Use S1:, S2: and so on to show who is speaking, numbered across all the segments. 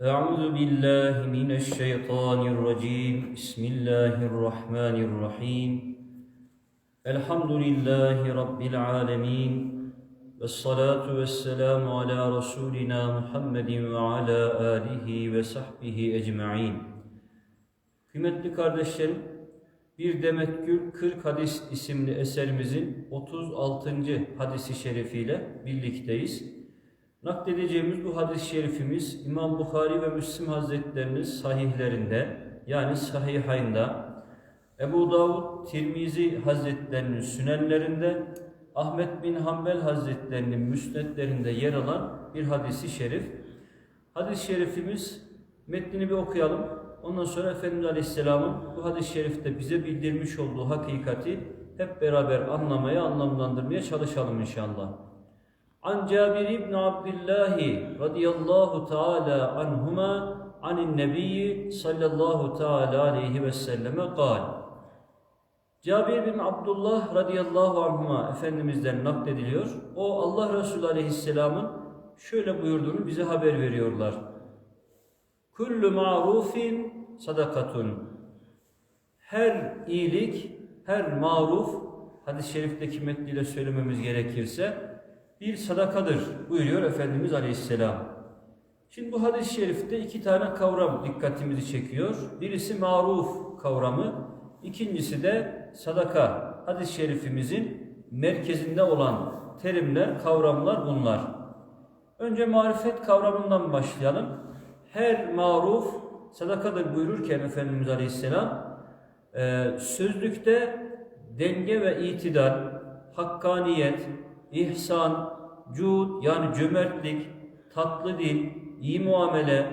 S1: أعوذ بالله من الشيطان الرجيم بسم الله الرحمن الرحيم الحمد لله رب العالمين والصلاة والسلام على رسولنا محمد وعلى آله وصحبه أجمعين Kıymetli kardeşlerim, Bir Demet Gül 40 Hadis isimli eserimizin 36. hadisi şerifiyle birlikteyiz. Nakledeceğimiz bu hadis-i şerifimiz İmam Bukhari ve Müslim Hazretlerinin sahihlerinde yani sahihayında Ebu Davud Tirmizi Hazretlerinin sünenlerinde Ahmet bin Hanbel Hazretlerinin müsnetlerinde yer alan bir hadisi şerif. Hadis-i şerifimiz metnini bir okuyalım. Ondan sonra Efendimiz Aleyhisselam'ın bu hadis-i şerifte bize bildirmiş olduğu hakikati hep beraber anlamaya, anlamlandırmaya çalışalım inşallah. An Cabir ibn Abdullah radıyallahu teala anhuma anin nebiyyi sallallahu teala aleyhi ve selleme kal. Cabir bin Abdullah radıyallahu anhuma Efendimiz'den naklediliyor. O Allah Resulü aleyhisselamın şöyle buyurduğunu bize haber veriyorlar. Kullu ma'rufin sadakatun. Her iyilik, her maruf, hadis-i şerifteki metniyle söylememiz gerekirse bir sadakadır buyuruyor Efendimiz Aleyhisselam. Şimdi bu hadis-i şerifte iki tane kavram dikkatimizi çekiyor. Birisi maruf kavramı, ikincisi de sadaka. Hadis-i şerifimizin merkezinde olan terimler, kavramlar bunlar. Önce marifet kavramından başlayalım. Her maruf sadakadır buyururken Efendimiz Aleyhisselam e, sözlükte denge ve itidal, hakkaniyet, ihsan, cud yani cömertlik, tatlı dil, iyi muamele,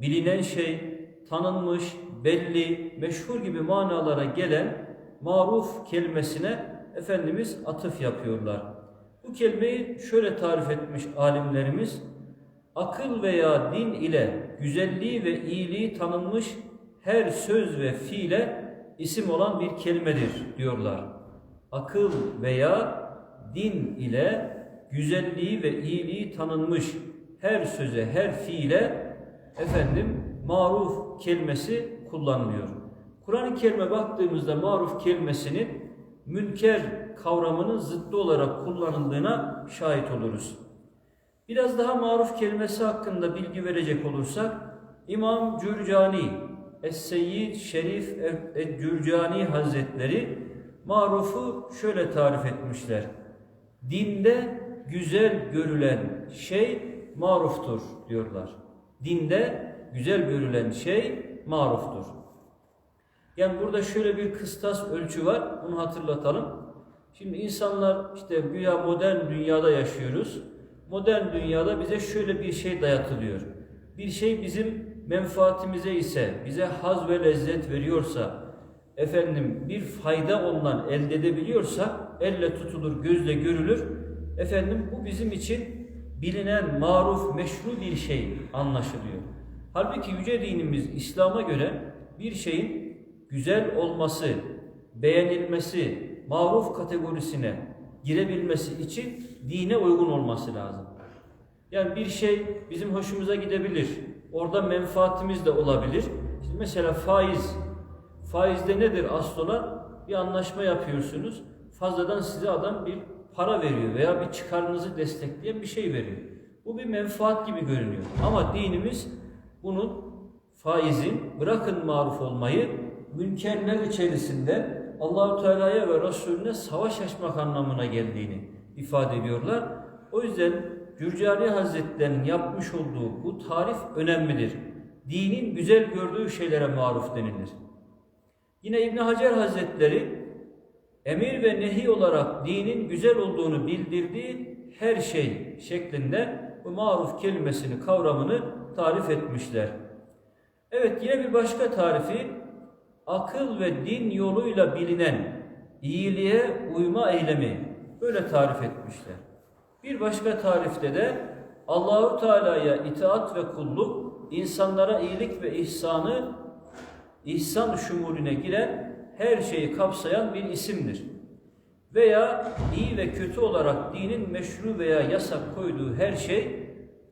S1: bilinen şey, tanınmış, belli, meşhur gibi manalara gelen maruf kelimesine Efendimiz atıf yapıyorlar. Bu kelimeyi şöyle tarif etmiş alimlerimiz, akıl veya din ile güzelliği ve iyiliği tanınmış her söz ve fiile isim olan bir kelimedir diyorlar. Akıl veya din ile güzelliği ve iyiliği tanınmış her söze, her fiile efendim maruf kelimesi kullanılıyor. Kur'an-ı Kerim'e baktığımızda maruf kelimesinin münker kavramının zıttı olarak kullanıldığına şahit oluruz. Biraz daha maruf kelimesi hakkında bilgi verecek olursak İmam Cürcani Es-Seyyid Şerif Cürcani Hazretleri marufu şöyle tarif etmişler. Dinde güzel görülen şey maruftur diyorlar. Dinde güzel görülen şey maruftur. Yani burada şöyle bir kıstas ölçü var. Bunu hatırlatalım. Şimdi insanlar işte güya modern dünyada yaşıyoruz. Modern dünyada bize şöyle bir şey dayatılıyor. Bir şey bizim menfaatimize ise, bize haz ve lezzet veriyorsa, efendim bir fayda ondan elde edebiliyorsa, elle tutulur, gözle görülür. Efendim bu bizim için bilinen, maruf, meşru bir şey anlaşılıyor. Halbuki yüce dinimiz İslam'a göre bir şeyin güzel olması, beğenilmesi, maruf kategorisine girebilmesi için dine uygun olması lazım. Yani bir şey bizim hoşumuza gidebilir. Orada menfaatimiz de olabilir. İşte mesela faiz. Faizde nedir asıl olan? Bir anlaşma yapıyorsunuz. Fazladan size adam bir para veriyor veya bir çıkarınızı destekleyen bir şey veriyor. Bu bir menfaat gibi görünüyor. Ama dinimiz bunun faizin bırakın maruf olmayı münkerler içerisinde Allahu Teala'ya ve Resulüne savaş açmak anlamına geldiğini ifade ediyorlar. O yüzden Cürcani Hazretleri'nin yapmış olduğu bu tarif önemlidir. Dinin güzel gördüğü şeylere maruf denilir. Yine İbn Hacer Hazretleri emir ve nehi olarak dinin güzel olduğunu bildirdiği her şey şeklinde bu maruf kelimesini kavramını tarif etmişler. Evet yine bir başka tarifi akıl ve din yoluyla bilinen iyiliğe uyma eylemi böyle tarif etmişler. Bir başka tarifte de Allahu Teala'ya itaat ve kulluk insanlara iyilik ve ihsanı ihsan şumulüne giren her şeyi kapsayan bir isimdir. Veya iyi ve kötü olarak dinin meşru veya yasak koyduğu her şey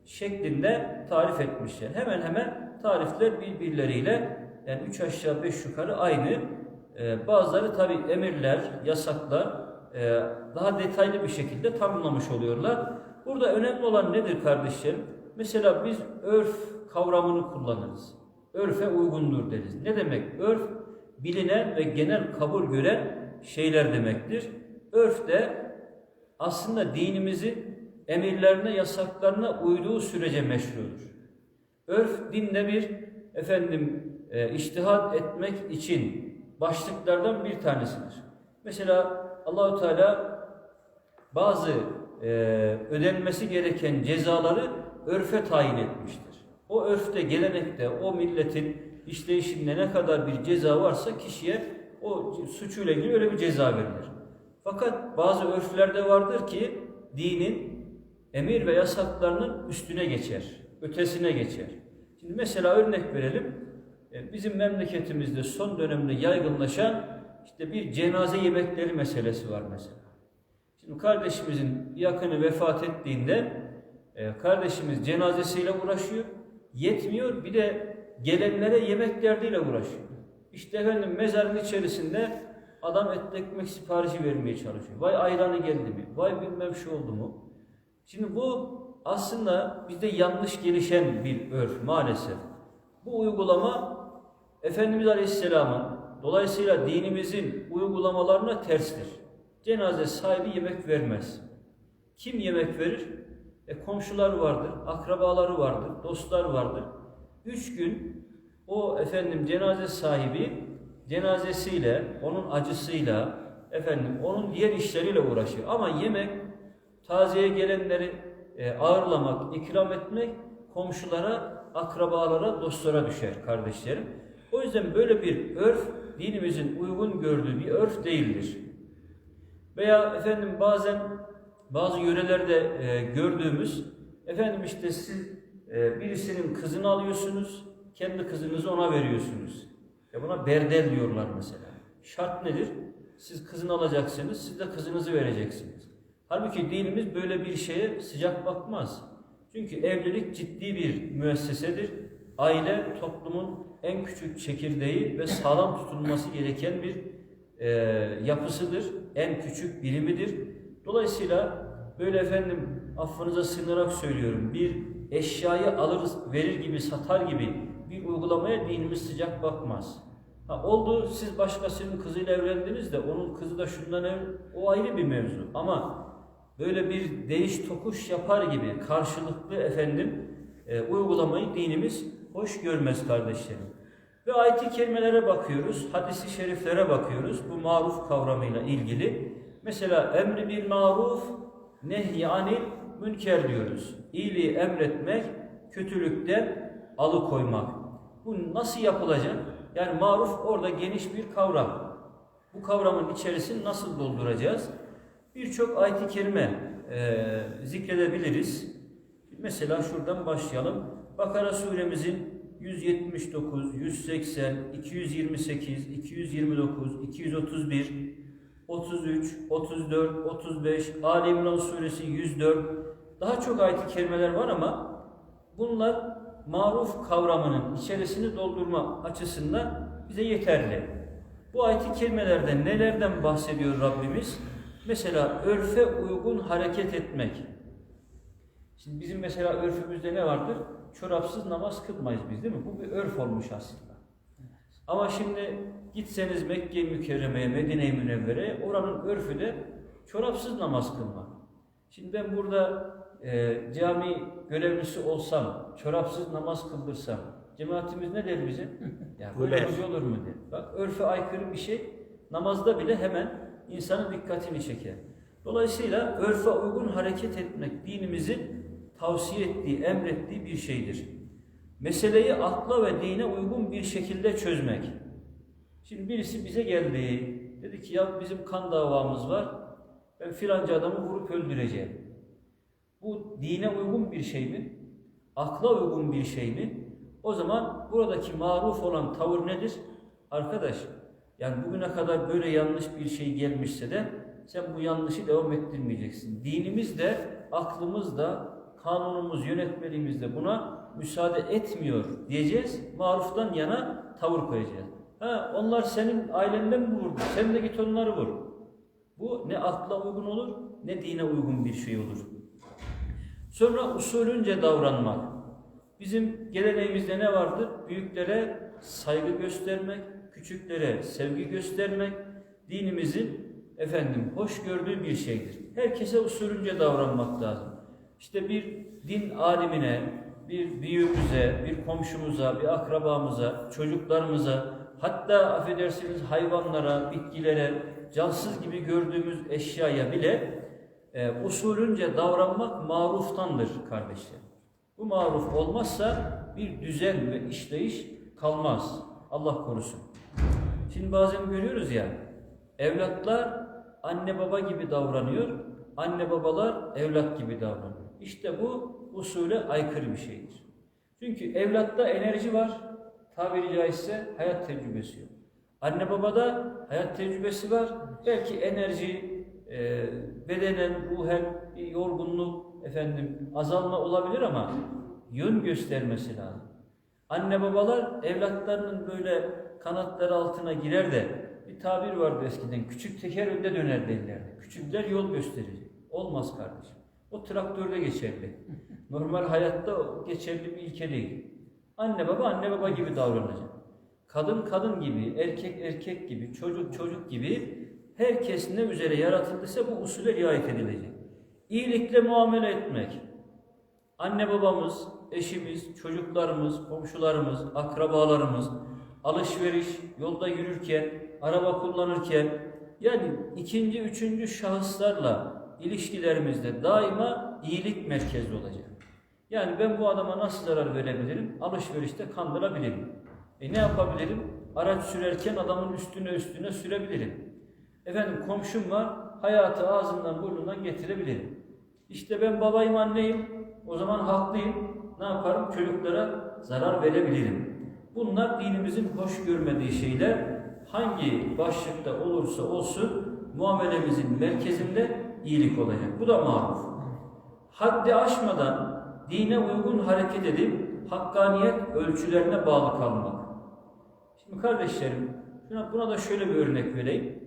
S1: şeklinde tarif etmişler. Hemen hemen tarifler birbirleriyle yani üç aşağı beş yukarı aynı. Ee, bazıları tabi emirler, yasaklar e, daha detaylı bir şekilde tanımlamış oluyorlar. Burada önemli olan nedir kardeşlerim? Mesela biz örf kavramını kullanırız. Örfe uygundur deriz. Ne demek? Örf bilinen ve genel kabul gören şeyler demektir. Örf de aslında dinimizin emirlerine, yasaklarına uyduğu sürece meşrudur. Örf dinde bir efendim e, iştihat etmek için başlıklardan bir tanesidir. Mesela Allahu Teala bazı e, ödenmesi gereken cezaları örfe tayin etmiştir. O örfte, gelenekte, o milletin işleyişinde ne kadar bir ceza varsa kişiye o suçuyla ilgili öyle bir ceza verilir. Fakat bazı örflerde vardır ki dinin emir ve yasaklarının üstüne geçer, ötesine geçer. Şimdi mesela örnek verelim. E, Bizim memleketimizde son dönemde yaygınlaşan işte bir cenaze yemekleri meselesi var mesela. Şimdi kardeşimizin yakını vefat ettiğinde e, kardeşimiz cenazesiyle uğraşıyor. Yetmiyor bir de gelenlere yemek derdiyle uğraşıyor. İşte efendim mezarın içerisinde adam etli ekmek siparişi vermeye çalışıyor. Vay ayranı geldi mi? Vay bilmem şu oldu mu? Şimdi bu aslında bizde yanlış gelişen bir örf maalesef. Bu uygulama Efendimiz Aleyhisselam'ın dolayısıyla dinimizin uygulamalarına terstir. Cenaze sahibi yemek vermez. Kim yemek verir? E komşular vardır, akrabaları vardır, dostlar vardır. Üç gün o efendim cenaze sahibi cenazesiyle, onun acısıyla, efendim onun diğer işleriyle uğraşıyor. Ama yemek, tazeye gelenleri e, ağırlamak, ikram etmek komşulara, akrabalara, dostlara düşer kardeşlerim. O yüzden böyle bir örf dinimizin uygun gördüğü bir örf değildir. Veya efendim bazen bazı yörelerde e, gördüğümüz efendim işte siz birisinin kızını alıyorsunuz, kendi kızınızı ona veriyorsunuz. Ya buna berdel diyorlar mesela. Şart nedir? Siz kızını alacaksınız, siz de kızınızı vereceksiniz. Halbuki dinimiz böyle bir şeye sıcak bakmaz. Çünkü evlilik ciddi bir müessesedir. Aile toplumun en küçük çekirdeği ve sağlam tutulması gereken bir e, yapısıdır. En küçük birimidir. Dolayısıyla böyle efendim affınıza sığınarak söylüyorum. Bir eşyayı alır verir gibi satar gibi bir uygulamaya dinimiz sıcak bakmaz. Ha, oldu siz başkasının kızıyla evlendiniz de onun kızı da şundan ev o ayrı bir mevzu. Ama böyle bir değiş tokuş yapar gibi karşılıklı efendim e, uygulamayı dinimiz hoş görmez kardeşlerim. Ve ayet-i kerimelere bakıyoruz, hadisi şeriflere bakıyoruz bu maruf kavramıyla ilgili. Mesela emri bil maruf, nehy anil münker diyoruz. İyiliği emretmek, kötülükten alıkoymak. Bu nasıl yapılacak? Yani maruf orada geniş bir kavram. Bu kavramın içerisini nasıl dolduracağız? Birçok ayet-i kerime e, zikredebiliriz. Mesela şuradan başlayalım. Bakara suremizin 179, 180, 228, 229, 231, 33, 34, 35, Ali İmran suresi 104 daha çok ayet-i kerimeler var ama bunlar maruf kavramının içerisini doldurma açısından bize yeterli. Bu ayet-i kerimelerde nelerden bahsediyor Rabbimiz? Mesela örfe uygun hareket etmek. Şimdi bizim mesela örfümüzde ne vardır? Çorapsız namaz kılmayız biz değil mi? Bu bir örf olmuş aslında. Ama şimdi gitseniz Mekke mükerremeye, Medine-i Münevvere'ye oranın örfü de çorapsız namaz kılmak. Şimdi ben burada e, cami görevlisi olsam, çorapsız namaz kıldırsam, cemaatimiz ne der bize? ya böyle hoca olur mu der. Bak örfe aykırı bir şey, namazda bile hemen insanın dikkatini çeker. Dolayısıyla örfe uygun hareket etmek dinimizin tavsiye ettiği, emrettiği bir şeydir. Meseleyi akla ve dine uygun bir şekilde çözmek. Şimdi birisi bize geldi. Dedi ki ya bizim kan davamız var. Ben filanca adamı vurup öldüreceğim. Bu dine uygun bir şey mi? Akla uygun bir şey mi? O zaman buradaki maruf olan tavır nedir? Arkadaş, yani bugüne kadar böyle yanlış bir şey gelmişse de sen bu yanlışı devam ettirmeyeceksin. Dinimiz de, aklımız da, kanunumuz, yönetmeliğimiz de buna müsaade etmiyor diyeceğiz. Maruftan yana tavır koyacağız. Ha, onlar senin ailenden mi vurdu? Sen de git onları vur. Bu ne akla uygun olur ne dine uygun bir şey olur. Sonra usulünce davranmak. Bizim geleneğimizde ne vardır? Büyüklere saygı göstermek, küçüklere sevgi göstermek dinimizin efendim hoş gördüğü bir şeydir. Herkese usulünce davranmak lazım. İşte bir din alimine, bir büyüğümüze, bir komşumuza, bir akrabamıza, çocuklarımıza, hatta affedersiniz hayvanlara, bitkilere, cansız gibi gördüğümüz eşyaya bile e, usulünce davranmak maruftandır kardeşler. Bu maruf olmazsa bir düzen ve işleyiş kalmaz. Allah korusun. Şimdi bazen görüyoruz ya, evlatlar anne baba gibi davranıyor, anne babalar evlat gibi davranıyor. İşte bu usule aykırı bir şeydir. Çünkü evlatta enerji var, tabiri caizse hayat tecrübesi yok. Anne babada hayat tecrübesi var, belki enerji, e, bedenen, ruhen bir yorgunluk, efendim azalma olabilir ama yön göstermesi lazım. Anne babalar evlatlarının böyle kanatları altına girer de bir tabir vardı eskiden. Küçük teker önde döner derlerdi. Küçükler yol gösterir. Olmaz kardeşim. O traktörde geçerli. Normal hayatta geçerli bir ilke değil. Anne baba anne baba gibi davranacak. Kadın kadın gibi, erkek erkek gibi, çocuk çocuk gibi herkes ne üzere yaratıldıysa bu usule riayet edilecek. İyilikle muamele etmek. Anne babamız, eşimiz, çocuklarımız, komşularımız, akrabalarımız, alışveriş, yolda yürürken, araba kullanırken, yani ikinci, üçüncü şahıslarla ilişkilerimizde daima iyilik merkezli olacak. Yani ben bu adama nasıl zarar verebilirim? Alışverişte kandırabilirim. E ne yapabilirim? Araç sürerken adamın üstüne üstüne sürebilirim. Efendim komşum var, hayatı ağzından burnundan getirebilirim. İşte ben babayım, anneyim, o zaman haklıyım. Ne yaparım? Çocuklara zarar verebilirim. Bunlar dinimizin hoş görmediği şeyler. Hangi başlıkta olursa olsun muamelemizin merkezinde iyilik olacak. Bu da maruf. Haddi aşmadan dine uygun hareket edip hakkaniyet ölçülerine bağlı kalmak. Şimdi kardeşlerim, buna da şöyle bir örnek vereyim.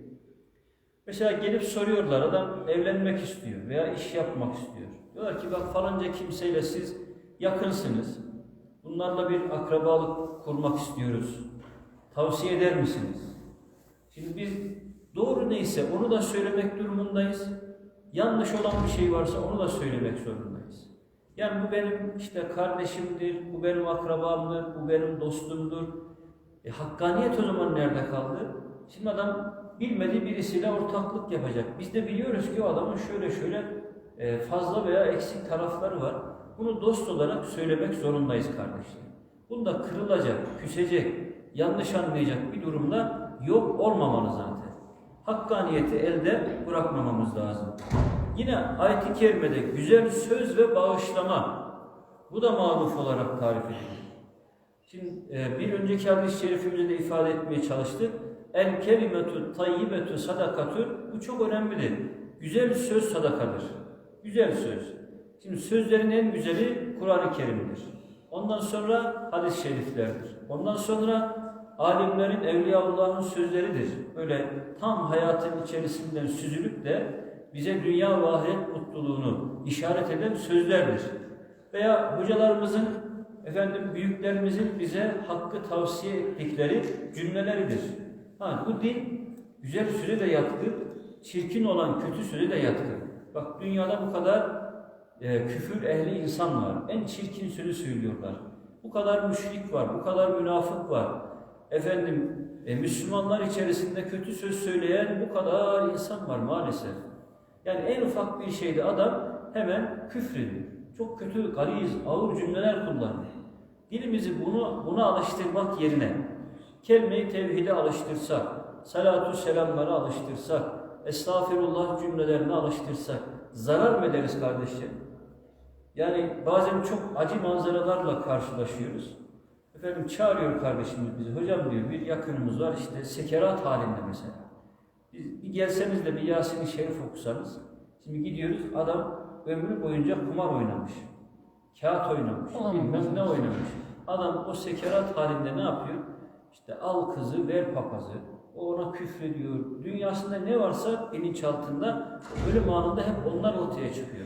S1: Mesela gelip soruyorlar, adam evlenmek istiyor veya iş yapmak istiyor. Diyorlar ki bak falanca kimseyle siz yakınsınız. Bunlarla bir akrabalık kurmak istiyoruz. Tavsiye eder misiniz? Şimdi biz doğru neyse onu da söylemek durumundayız. Yanlış olan bir şey varsa onu da söylemek zorundayız. Yani bu benim işte kardeşimdir, bu benim akrabamdır, bu benim dostumdur. E, hakkaniyet o zaman nerede kaldı? Şimdi adam bilmediği birisiyle ortaklık yapacak. Biz de biliyoruz ki o adamın şöyle şöyle e, fazla veya eksik tarafları var. Bunu dost olarak söylemek zorundayız kardeşler. Bunda kırılacak, küsecek, yanlış anlayacak bir durumda yok olmamalı zaten. Hakkaniyeti elde bırakmamamız lazım. Yine ayet-i kerimede güzel söz ve bağışlama. Bu da maruf olarak tarif edilir. Şimdi e, bir önceki hadis-i şerifimizde de ifade etmeye çalıştık. El kelimetu tayyibetu sadakatür. Bu çok önemlidir. Güzel söz sadakadır. Güzel söz. Şimdi sözlerin en güzeli Kur'an-ı Kerim'dir. Ondan sonra hadis-i şeriflerdir. Ondan sonra alimlerin, Evliyaullah'ın sözleridir. Böyle tam hayatın içerisinden süzülüp de bize dünya ve ahiret mutluluğunu işaret eden sözlerdir. Veya hocalarımızın, efendim büyüklerimizin bize hakkı tavsiye ettikleri cümleleridir. Ha, bu din güzel söze de yatkın, çirkin olan kötü söze de yatkın. Bak dünyada bu kadar e, küfür ehli insan var. En çirkin sözü söylüyorlar. Bu kadar müşrik var, bu kadar münafık var. Efendim e, Müslümanlar içerisinde kötü söz söyleyen bu kadar insan var maalesef. Yani en ufak bir şeyde adam hemen küfrediyor. Çok kötü, galiz, ağır cümleler kullanıyor. Dilimizi bunu buna alıştırmak yerine kelime-i tevhide alıştırsak, salatu selamlara alıştırsak, estağfirullah cümlelerini alıştırsak zarar mı ederiz kardeşlerim? Yani bazen çok acı manzaralarla karşılaşıyoruz. Efendim çağırıyor kardeşimiz bizi. Hocam diyor bir yakınımız var işte sekerat halinde mesela. Biz bir gelseniz de bir Yasin-i Şerif okusanız. Şimdi gidiyoruz adam ömrü boyunca kumar oynamış. Kağıt oynamış,
S2: Aman
S1: bilmem ne oynamış. Adam o sekerat halinde ne yapıyor? İşte al kızı, ver papazı. O ona küfrediyor. Dünyasında ne varsa bilinçaltında ölüm anında hep onlar ortaya çıkıyor.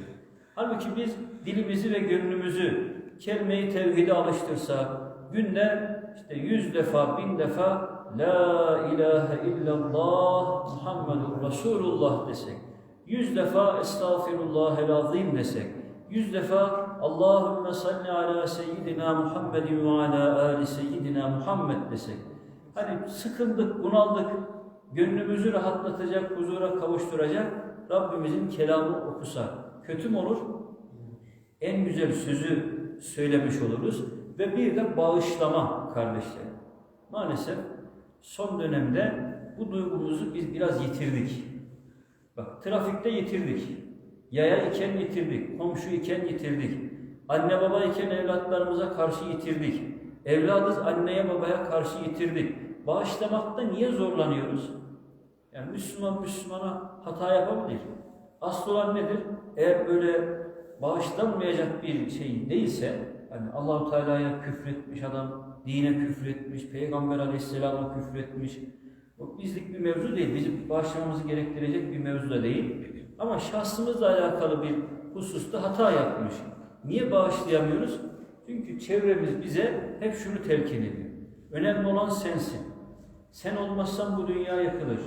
S1: Halbuki biz dilimizi ve gönlümüzü kelime-i tevhide alıştırsak, günde işte yüz defa, bin defa La ilahe illallah Muhammedur Resulullah desek, yüz defa Estağfirullahel azim desek, yüz defa Allahümme salli ala seyyidina Muhammedin ve ala ali seyyidina Muhammed desek, hani sıkıldık, bunaldık, gönlümüzü rahatlatacak, huzura kavuşturacak Rabbimizin kelamını okusak, kötü mü olur? En güzel sözü söylemiş oluruz ve bir de bağışlama kardeşler. Maalesef son dönemde bu duygumuzu biz biraz yitirdik. Bak trafikte yitirdik. Yaya iken yitirdik. Komşu iken yitirdik. Anne baba iken evlatlarımıza karşı yitirdik. Evladız anneye babaya karşı yitirdik. Bağışlamakta niye zorlanıyoruz? Yani Müslüman Müslümana hata yapabilir. Asıl olan nedir? Eğer böyle bağışlanmayacak bir şey değilse, hani Allahu Teala'ya küfretmiş adam, dine küfretmiş, Peygamber Aleyhisselam'a küfretmiş. Bu bizlik bir mevzu değil. Bizim bağışlamamızı gerektirecek bir mevzu da değil. Ama şahsımızla alakalı bir hususta hata yapmış. Niye bağışlayamıyoruz? Çünkü çevremiz bize hep şunu telkin ediyor. Önemli olan sensin. Sen olmazsan bu dünya yakılır.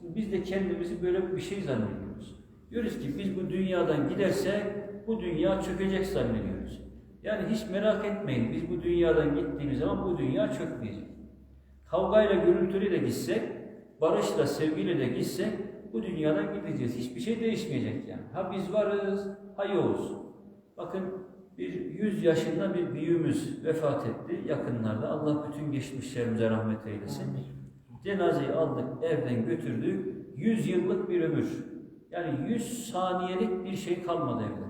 S1: Şimdi biz de kendimizi böyle bir şey zannediyoruz. Diyoruz ki biz bu dünyadan gidersek bu dünya çökecek zannediyoruz. Yani hiç merak etmeyin biz bu dünyadan gittiğimiz zaman bu dünya çökmeyecek. Kavgayla gürültüyle gitsek, barışla, sevgiyle de gitsek bu dünyadan gideceğiz. Hiçbir şey değişmeyecek yani. Ha biz varız, ha yokuz. Bakın bir yüz yaşında bir büyüğümüz vefat etti yakınlarda. Allah bütün geçmişlerimize rahmet eylesin. Cenazeyi aldık, evden götürdük. Yüz yıllık bir ömür. Yani yüz saniyelik bir şey kalmadı evde.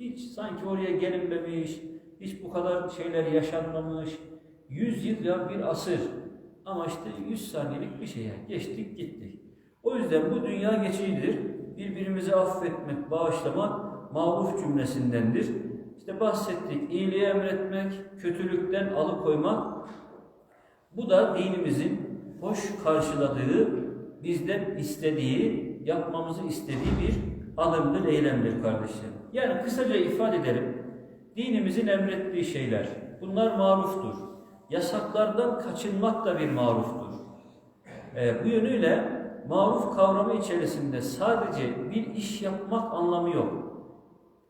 S1: Hiç sanki oraya gelinmemiş, hiç bu kadar şeyler yaşanmamış. Yüz yıl ya bir asır. Ama işte yüz saniyelik bir şey yani. Geçtik gittik. O yüzden bu dünya geçicidir. Birbirimizi affetmek, bağışlamak maruf cümlesindendir. İşte bahsettik, iyiliği emretmek, kötülükten alıkoymak. Bu da dinimizin hoş karşıladığı, bizden istediği, yapmamızı istediği bir alımdır, eylemdir kardeşlerim. Yani kısaca ifade edelim. Dinimizin emrettiği şeyler, bunlar maruftur. Yasaklardan kaçınmak da bir maruftur. Ee, bu yönüyle maruf kavramı içerisinde sadece bir iş yapmak anlamı yok.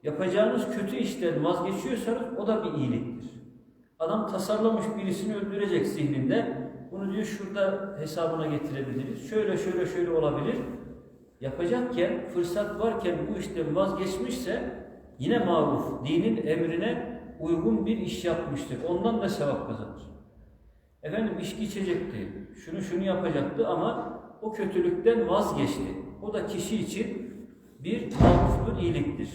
S1: Yapacağınız kötü işten vazgeçiyorsanız o da bir iyiliktir. Adam tasarlamış birisini öldürecek zihninde. Bunu diyor şurada hesabına getirebiliriz. Şöyle şöyle şöyle olabilir. Yapacakken, fırsat varken bu işten vazgeçmişse yine maruf, dinin emrine uygun bir iş yapmıştır. Ondan da sevap kazanır. Efendim içki içecekti, şunu şunu yapacaktı ama o kötülükten vazgeçti. O da kişi için bir maruftur, iyiliktir.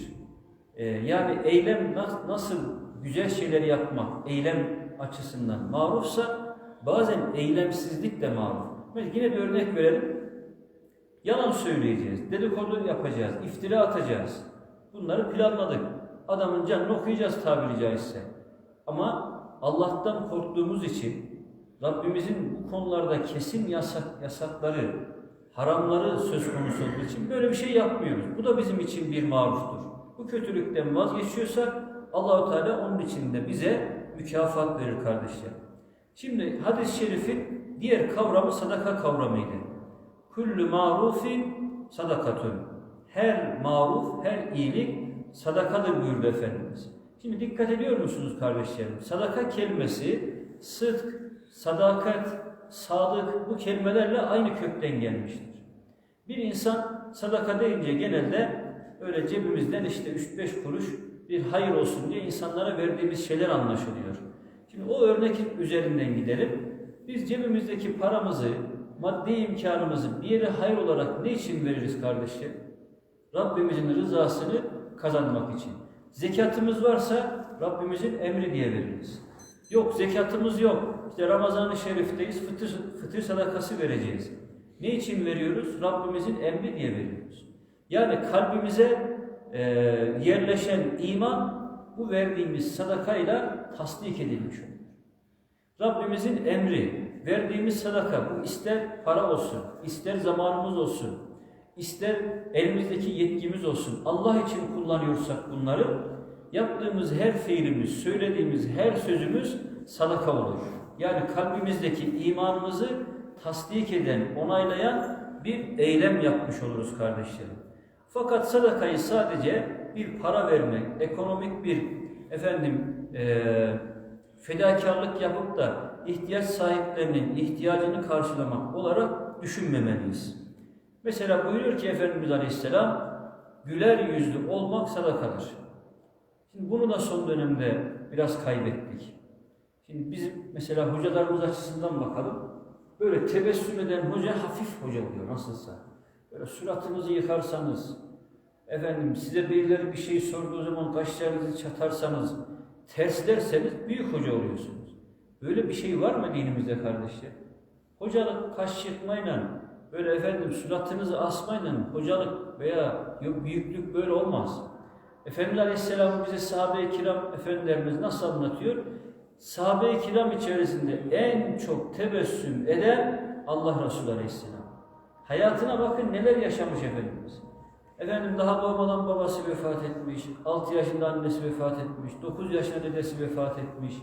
S1: Ee, yani eylem na- nasıl güzel şeyleri yapmak, eylem açısından marufsa bazen eylemsizlik de maruf. Yine bir örnek verelim. Yalan söyleyeceğiz, dedikodu yapacağız, iftira atacağız. Bunları planladık. Adamın canını okuyacağız tabiri caizse. Ama Allah'tan korktuğumuz için Rabbimizin bu konularda kesin yasak, yasakları, haramları söz konusu olduğu için böyle bir şey yapmıyoruz. Bu da bizim için bir maruftur. Bu kötülükten vazgeçiyorsak Allahu Teala onun için de bize mükafat verir kardeşler. Şimdi hadis-i şerifin diğer kavramı sadaka kavramıydı. Kullu marufin sadakatun. Her maruf, her iyilik sadakadır buyurdu Efendimiz. Şimdi dikkat ediyor musunuz kardeşlerim? Sadaka kelimesi sıdk, sadakat, sadık bu kelimelerle aynı kökten gelmiştir. Bir insan sadaka deyince genelde öyle cebimizden işte 3-5 kuruş bir hayır olsun diye insanlara verdiğimiz şeyler anlaşılıyor. Şimdi o örnek üzerinden gidelim. Biz cebimizdeki paramızı, maddi imkanımızı bir yere hayır olarak ne için veririz kardeşler? Rabbimizin rızasını kazanmak için. Zekatımız varsa Rabbimizin emri diye veririz. Yok zekatımız yok. İşte Ramazan-ı Şerif'teyiz. Fıtır, fıtır sadakası vereceğiz. Ne için veriyoruz? Rabbimizin emri diye veriyoruz. Yani kalbimize e, yerleşen iman bu verdiğimiz sadakayla tasdik edilmiş olur. Rabbimizin emri, verdiğimiz sadaka, bu ister para olsun, ister zamanımız olsun, ister elimizdeki yetkimiz olsun, Allah için kullanıyorsak bunları, yaptığımız her fiilimiz, söylediğimiz her sözümüz sadaka olur. Yani kalbimizdeki imanımızı tasdik eden, onaylayan bir eylem yapmış oluruz kardeşlerim. Fakat sadakayı sadece bir para vermek, ekonomik bir efendim eee fedakarlık yapıp da ihtiyaç sahiplerinin ihtiyacını karşılamak olarak düşünmemeliyiz. Mesela buyuruyor ki Efendimiz Aleyhisselam, güler yüzlü olmak sadakadır. Şimdi bunu da son dönemde biraz kaybettik. Şimdi biz mesela hocalarımız açısından bakalım. Böyle tebessüm eden hoca hafif hoca oluyor nasılsa. Böyle suratınızı yıkarsanız, efendim size birileri bir şey sorduğu zaman kaşlarınızı çatarsanız, terslerseniz büyük hoca oluyorsunuz. Böyle bir şey var mı dinimizde kardeşler? Hocalık kaş yırtmayla, böyle efendim suratınızı asmayla hocalık veya büyüklük böyle olmaz. Efendimiz Aleyhisselam bize sahabe-i kiram efendilerimiz nasıl anlatıyor? Sahabe-i kiram içerisinde en çok tebessüm eden Allah Resulü Aleyhisselam. Hayatına bakın neler yaşamış Efendimiz. Efendim daha doğmadan babası vefat etmiş, 6 yaşında annesi vefat etmiş, 9 yaşında dedesi vefat etmiş.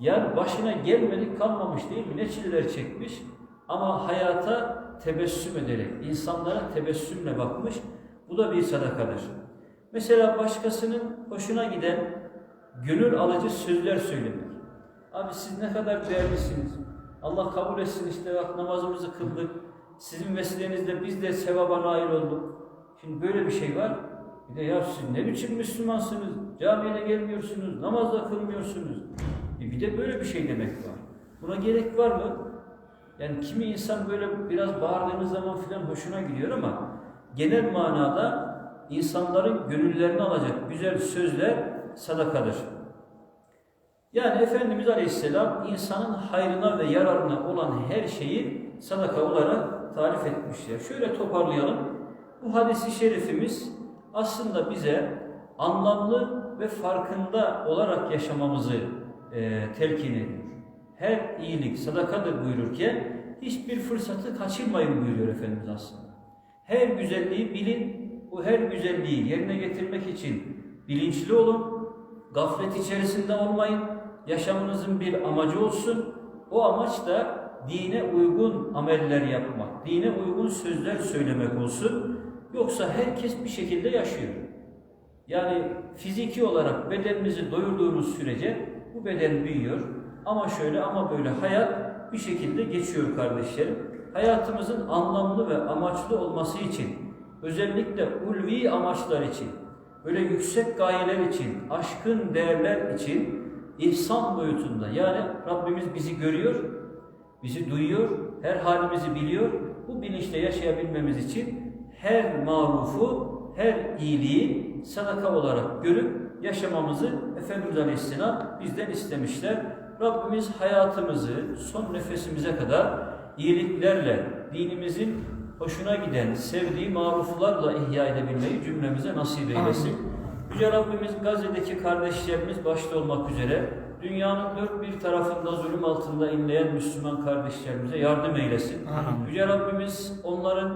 S1: Yani başına gelmedik kalmamış değil mi? Ne çileler çekmiş ama hayata tebessüm ederek, insanlara tebessümle bakmış. Bu da bir sadakadır. Mesela başkasının hoşuna giden gönül alıcı sözler söylemek. Abi siz ne kadar değerlisiniz. Allah kabul etsin işte bak namazımızı kıldık. Sizin vesilenizle biz de sevaba nail olduk. Şimdi böyle bir şey var. Bir de ya siz ne biçim Müslümansınız? Camiye gelmiyorsunuz, namaz da kılmıyorsunuz. E bir de böyle bir şey demek var. Buna gerek var mı? Yani kimi insan böyle biraz bağırdığınız zaman filan hoşuna gidiyor ama genel manada insanların gönüllerini alacak güzel sözler sadakadır. Yani Efendimiz Aleyhisselam insanın hayrına ve yararına olan her şeyi sadaka olarak tarif etmişler. Şöyle toparlayalım. Bu hadisi şerifimiz aslında bize anlamlı ve farkında olarak yaşamamızı e, telkin ediyor. Her iyilik sadakadır buyururken hiçbir fırsatı kaçırmayın buyuruyor Efendimiz aslında. Her güzelliği bilin, bu her güzelliği yerine getirmek için bilinçli olun, gaflet içerisinde olmayın, yaşamınızın bir amacı olsun. O amaç da dine uygun ameller yapmak, dine uygun sözler söylemek olsun. Yoksa herkes bir şekilde yaşıyor. Yani fiziki olarak bedenimizi doyurduğumuz sürece bu beden büyüyor. Ama şöyle ama böyle hayat bir şekilde geçiyor kardeşlerim. Hayatımızın anlamlı ve amaçlı olması için, özellikle ulvi amaçlar için, böyle yüksek gayeler için, aşkın değerler için ihsan boyutunda yani Rabbimiz bizi görüyor, bizi duyuyor, her halimizi biliyor. Bu bilinçle yaşayabilmemiz için her marufu, her iyiliği sadaka olarak görüp yaşamamızı Efendimiz Aleyhisselam bizden istemişler. Rabbimiz hayatımızı son nefesimize kadar iyiliklerle, dinimizin hoşuna giden, sevdiği maruflarla ihya edebilmeyi cümlemize nasip eylesin. Yüce Rabbimiz Gazze'deki kardeşlerimiz başta olmak üzere dünyanın dört bir tarafında zulüm altında inleyen Müslüman kardeşlerimize yardım eylesin.
S2: Amin.
S1: Yüce Rabbimiz onların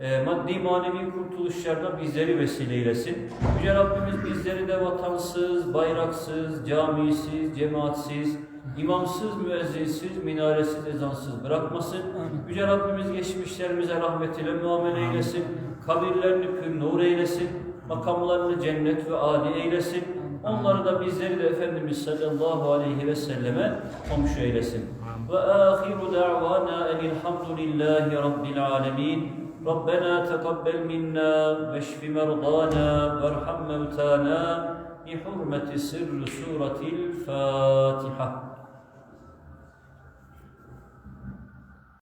S1: e, maddi manevi kurtuluşlarına bizleri vesile eylesin. Yüce Rabbimiz bizleri de vatansız, bayraksız, camisiz, cemaatsiz, imamsız, müezzinsiz, minaresiz, ezansız bırakmasın.
S2: Amin.
S1: Yüce Rabbimiz geçmişlerimize rahmetiyle muamele eylesin. Kabirlerini pür nur eylesin. Makamlarını cennet ve âli eylesin. Onları da bizleri de Efendimiz sallallahu aleyhi ve selleme komşu eylesin. Ve ahiru da'vana enilhamdülillahi rabbil alemin. ربنا تقبل منا واشف مرضانا وارحم موتانا بحرمة سر سورة الفاتحة